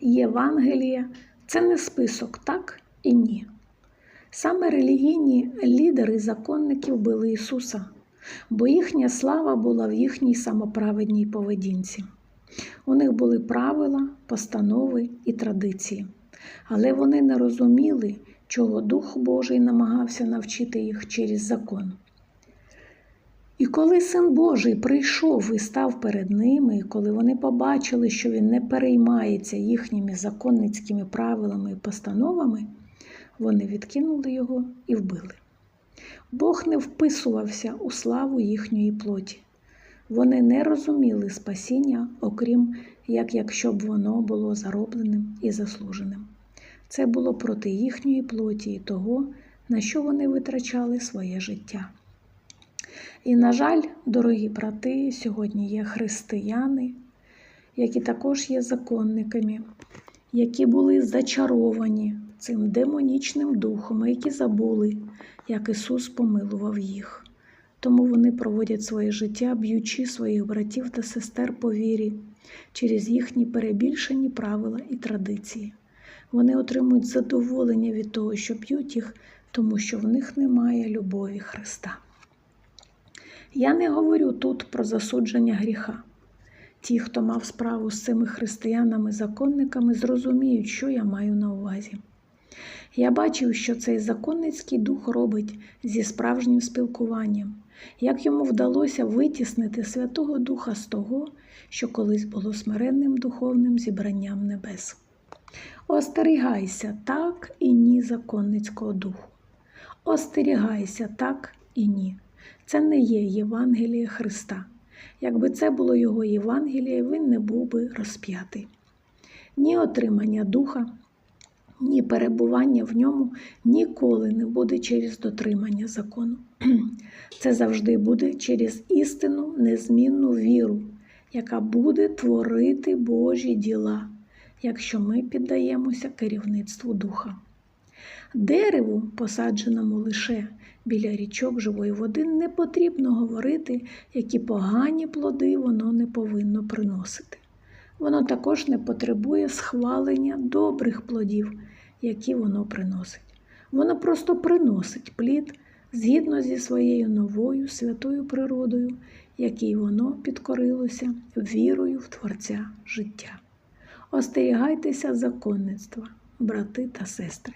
Євангелія це не список так і ні. Саме релігійні лідери законників били Ісуса, бо їхня слава була в їхній самоправедній поведінці. У них були правила, постанови і традиції, але вони не розуміли, чого Дух Божий намагався навчити їх через закон. І коли Син Божий прийшов і став перед ними, і коли вони побачили, що Він не переймається їхніми законницькими правилами і постановами, вони відкинули його і вбили. Бог не вписувався у славу їхньої плоті. Вони не розуміли спасіння, окрім як якщо б воно було заробленим і заслуженим. Це було проти їхньої плоті і того, на що вони витрачали своє життя. І, на жаль, дорогі брати, сьогодні є християни, які також є законниками, які були зачаровані цим демонічним духом, які забули, як Ісус помилував їх. Тому вони проводять своє життя, б'ючи своїх братів та сестер по вірі через їхні перебільшені правила і традиції. Вони отримують задоволення від того, що б'ють їх, тому що в них немає любові Христа. Я не говорю тут про засудження гріха. Ті, хто мав справу з цими християнами-законниками, зрозуміють, що я маю на увазі. Я бачив, що цей законницький дух робить зі справжнім спілкуванням, як йому вдалося витіснити Святого Духа з того, що колись було смиренним духовним зібранням небес. Остерігайся так і ні законницького духу. Остерігайся так і ні. Це не є Євангеліє Христа. Якби це було Його Євангеліє, він не був би розп'ятий. Ні отримання духа, ні перебування в ньому ніколи не буде через дотримання закону. Це завжди буде через істину, незмінну віру, яка буде творити Божі діла, якщо ми піддаємося керівництву духа. Дереву, посадженому лише біля річок живої води, не потрібно говорити, які погані плоди воно не повинно приносити. Воно також не потребує схвалення добрих плодів, які воно приносить. Воно просто приносить плід згідно зі своєю новою святою природою, якій воно підкорилося вірою в Творця життя. Остерігайтеся законництва, брати та сестри.